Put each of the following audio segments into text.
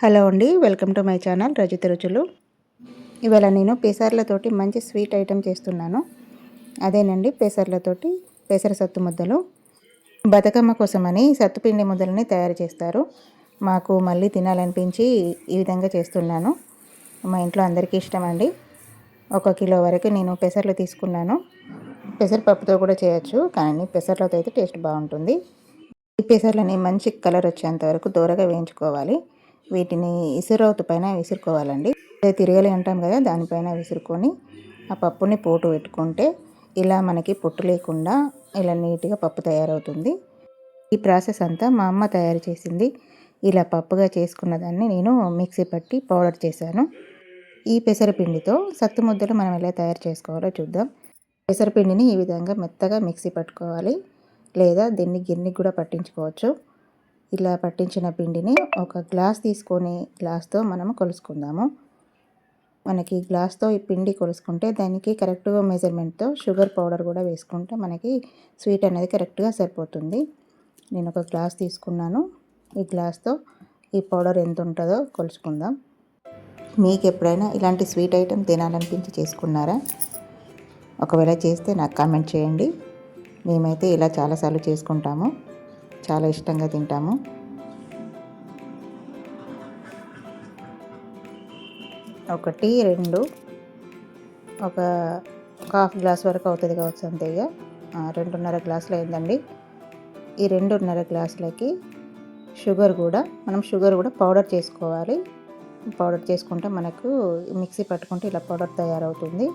Hello అండి welcome to my channel Rajitha రుచులు. ఇవాళ నేను పెసర్లతోటి మంచి స్వీట్ ఐటెం చేస్తున్నాను. అదేనండి పెసర్లతోటి పెసర సత్తు ముద్దలు. బతుకమ్మ కోసమని సత్తుపిండి ముద్దలని తయారు చేస్తారు. మాకు మళ్ళీ తినాలనిపించి ఈ విధంగా చేస్తున్నాను. మా ఇంట్లో అందరికీ ఇష్టం అండి. ఒక కిలో వరకు నేను పెసర్లు తీసుకున్నాను. పెసరపప్పుతో కూడా చేయొచ్చు కానీ పెసర్లతో అయితే టేస్ట్ బాగుంటుంది. ఈ పెసర్లని మంచి కలర్ వచ్చేంత వరకు దూరగా వేయించుకోవాలి. వీటిని ఇసురవుతు పైన విసురుకోవాలండి. తిరగలి అంటాం కదా దానిపైన విసురుకొని ఆ పప్పుని పోటు పెట్టుకుంటే ఇలా మనకి పొట్టు లేకుండా ఇలా నీట్గా పప్పు తయారవుతుంది. ఈ ప్రాసెస్ అంతా మా అమ్మ తయారు చేసింది. ఇలా పప్పుగా చేసుకున్న దాన్ని నేను మిక్సీ పట్టి పౌడర్ చేశాను. ఈ పెసరపిండితో సత్తు ముద్దలు మనం ఎలా తయారు చేసుకోవాలో చూద్దాం. పెసరపిండిని ఈ విధంగా మెత్తగా మిక్సీ పట్టుకోవాలి. లేదా దీన్ని గిన్నెకి కూడా పట్టించుకోవచ్చు. ఇలా పట్టించిన పిండిని ఒక గ్లాస్ తీసుకొని గ్లాస్తో మనము కొలుసుకుందాము. మనకి గ్లాస్తో ఈ పిండి కొలుసుకుంటే దానికి కరెక్ట్గా మెజర్మెంట్తో షుగర్ పౌడర్ కూడా వేసుకుంటే మనకి స్వీట్ అనేది కరెక్ట్గా సరిపోతుంది. నేను ఒక గ్లాస్ తీసుకున్నాను. ఈ గ్లాస్తో ఈ పౌడర్ ఎంత ఉంటుందో కొలుసుకుందాం. మీకు ఎప్పుడైనా ఇలాంటి స్వీట్ ఐటెం తినాలనిపించి చేసుకున్నారా? ఒకవేళ చేస్తే నాకు కామెంట్ చేయండి. మేమైతే ఇలా చాలాసార్లు చేసుకుంటాము. చాలా ఇష్టంగా తింటాము. ఒకటి రెండు. ఒక హాఫ్ గ్లాస్ వరకు అవుతుంది కావచ్చు అంతే ఇక రెండున్నర గ్లాసులు అయిందండి. ఈ రెండున్నర గ్లాసులకి షుగర్ కూడా మనం షుగర్ కూడా పౌడర్ చేసుకోవాలి. పౌడర్ చేసుకుంటే మనకు మిక్సీ పట్టుకుంటే ఇలా పౌడర్ తయారవుతుంది.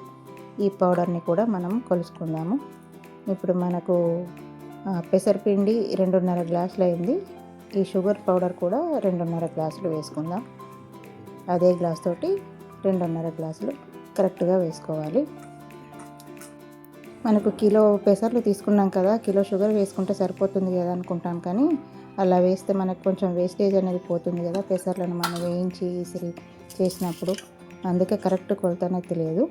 ఈ పౌడర్ని కూడా మనం కొలుసుకుందాము. ఇప్పుడు మనకు పెసరపిండి రెండున్నర గ్లాసులు అయింది. ఈ షుగర్ పౌడర్ కూడా రెండున్నర గ్లాసులు వేసుకుందాం. అదే గ్లాస్ తోటి రెండున్నర గ్లాసులు కరెక్ట్గా వేసుకోవాలి. మనకు కిలో పెసర్లు తీసుకున్నాం కదా కిలో షుగర్ వేసుకుంటే సరిపోతుంది కదా అనుకుంటాం కానీ అలా వేస్తే మనకు కొంచెం వేస్టేజ్ అనేది పోతుంది కదా పెసర్లను మనం వేయించి ఇసిరి చేసినప్పుడు. అందుకే కరెక్ట్ కొలత అనేది తెలియదు.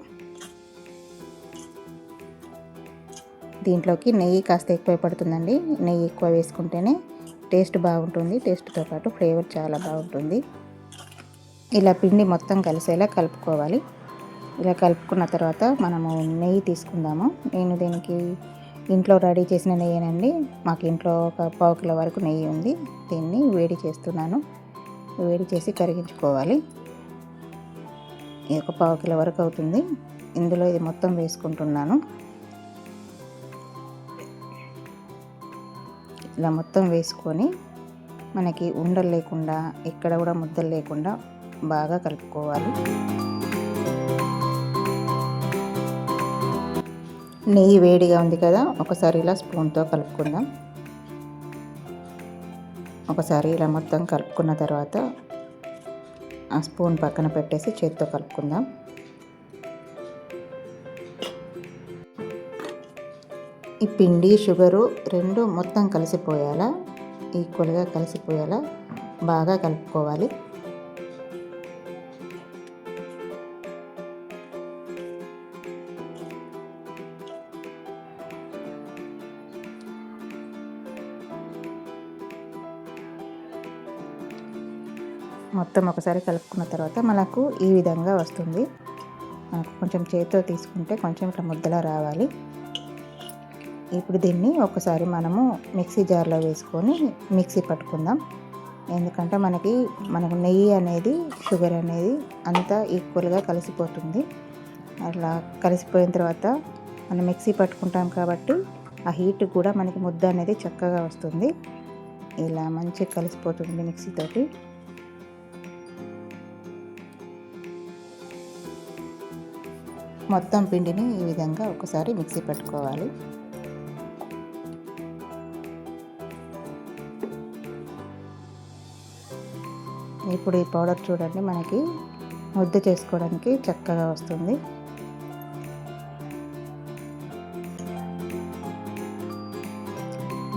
దీంట్లోకి నెయ్యి కాస్త ఎక్కువ పడుతుందండి. నెయ్యి ఎక్కువ వేసుకుంటేనే టేస్ట్ బాగుంటుంది. టేస్ట్తో పాటు ఫ్లేవర్ చాలా బాగుంటుంది. ఇలా పిండి మొత్తం కలిసేలా కలుపుకోవాలి. ఇలా కలుపుకున్న తర్వాత మనము నెయ్యి తీసుకుందాము. నేను దీనికి ఇంట్లో రెడీ చేసిన నెయ్యేనండి. మాకు ఇంట్లో ఒక పావు కిలో వరకు నెయ్యి ఉంది. దీన్ని వేడి చేస్తున్నాను. వేడి చేసి కరిగించుకోవాలి. ఇది ఒక పావు కిలో వరకు అవుతుంది. ఇందులో ఇది మొత్తం వేసుకుంటున్నాను. ఇలా మొత్తం వేసుకొని మనకి ఉండలు లేకుండా ఎక్కడ కూడా ముద్దలు లేకుండా బాగా కలుపుకోవాలి. నెయ్యి వేడిగా ఉంది కదా ఒకసారి ఇలా స్పూన్తో కలుపుకుందాం. ఒకసారి ఇలా మొత్తం కలుపుకున్న తర్వాత ఆ స్పూన్ పక్కన పెట్టేసి చేత్తో కలుపుకుందాం. ఈ పిండి షుగరు రెండు మొత్తం కలిసిపోయేలా ఈక్వల్గా కలిసిపోయేలా బాగా కలుపుకోవాలి. మొత్తం ఒకసారి కలుపుకున్న తర్వాత మనకు ఈ విధంగా వస్తుంది. మనకు కొంచెం చేతితో తీసుకుంటే కొంచెం ఇట్లా ముద్దలా రావాలి. ఇప్పుడు దీన్ని ఒకసారి మనము మిక్సీ జార్లో వేసుకొని మిక్సీ పట్టుకుందాం. ఎందుకంటే మనకి మనకు నెయ్యి అనేది షుగర్ అనేది అంతా ఈక్వల్గా కలిసిపోతుంది. అలా కలిసిపోయిన తర్వాత మనం మిక్సీ పట్టుకుంటాం కాబట్టి ఆ హీట్ కూడా మనకి ముద్ద అనేది చక్కగా వస్తుంది. ఇలా మంచిగా కలిసిపోతుంది మిక్సీతోటి. మొత్తం పిండిని ఈ విధంగా ఒకసారి మిక్సీ పెట్టుకోవాలి. ఇప్పుడు ఈ పౌడర్ చూడండి మనకి ముద్ద చేసుకోవడానికి చక్కగా వస్తుంది.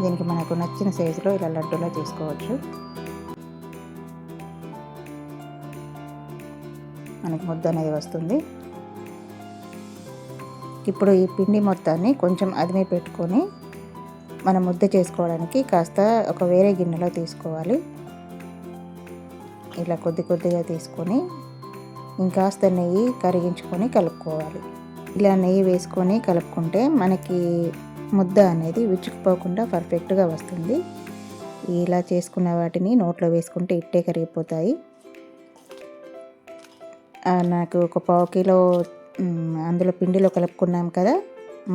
దీనికి మనకు నచ్చిన సైజులో ఇలా లడ్డూలా చేసుకోవచ్చు. మనకి ముద్ద అనేది వస్తుంది. ఇప్పుడు ఈ పిండి మొత్తాన్ని కొంచెం అదిమి పెట్టుకొని మనం ముద్ద చేసుకోవడానికి కాస్త ఒక వేరే గిన్నెలో తీసుకోవాలి. ఇలా కొద్ది కొద్దిగా తీసుకొని ఇంకాస్త నెయ్యి కరిగించుకొని కలుపుకోవాలి. ఇలా నెయ్యి వేసుకొని కలుపుకుంటే మనకి ముద్ద అనేది విచ్చుకుపోకుండా పర్ఫెక్ట్గా వస్తుంది. ఇలా చేసుకున్న వాటిని నోట్లో వేసుకుంటే ఇట్టే కరిగిపోతాయి. నాకు ఒక పావు కిలో అందులో పిండిలో కలుపుకున్నాం కదా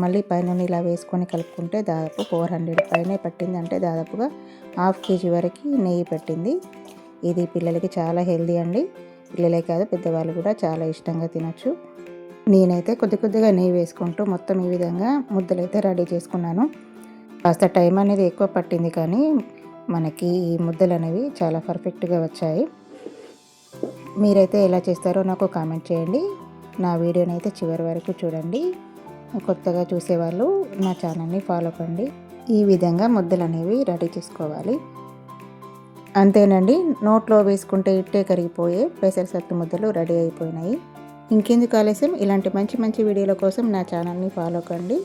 మళ్ళీ పైన ఇలా వేసుకొని కలుపుకుంటే దాదాపు ఫోర్ హండ్రెడ్ పైన పట్టింది అంటే దాదాపుగా హాఫ్ కేజీ వరకు నెయ్యి పట్టింది. ఇది పిల్లలకి చాలా హెల్దీ అండి. పిల్లలే కాదు పెద్దవాళ్ళు కూడా చాలా ఇష్టంగా తినచ్చు. నేనైతే కొద్ది కొద్దిగా నెయ్యి వేసుకుంటూ మొత్తం ఈ విధంగా ముద్దలు అయితే రెడీ చేసుకున్నాను. కాస్త టైం అనేది ఎక్కువ పట్టింది కానీ మనకి ఈ ముద్దలు అనేవి చాలా పర్ఫెక్ట్గా వచ్చాయి. మీరైతే ఎలా చేస్తారో నాకు కామెంట్ చేయండి. నా వీడియోని అయితే చివరి వరకు చూడండి. కొత్తగా చూసేవాళ్ళు నా ఛానల్ని ఫాలో కండి ఈ విధంగా ముద్దలు అనేవి రెడీ చేసుకోవాలి. అంతేనండి. నోట్లో వేసుకుంటే ఇట్టే కరిగిపోయే పెసర సత్తు ముద్దలు రెడీ అయిపోయినాయి. ఇంకెందుకు ఆలస్యం? ఇలాంటి మంచి మంచి వీడియోల కోసం నా ఛానల్ని ఫాలో కండి.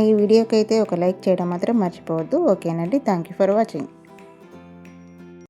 ఈ వీడియోకి అయితే ఒక లైక్ చేయడం మాత్రం మర్చిపోవద్దు. ఓకేనండి. Thank you for watching.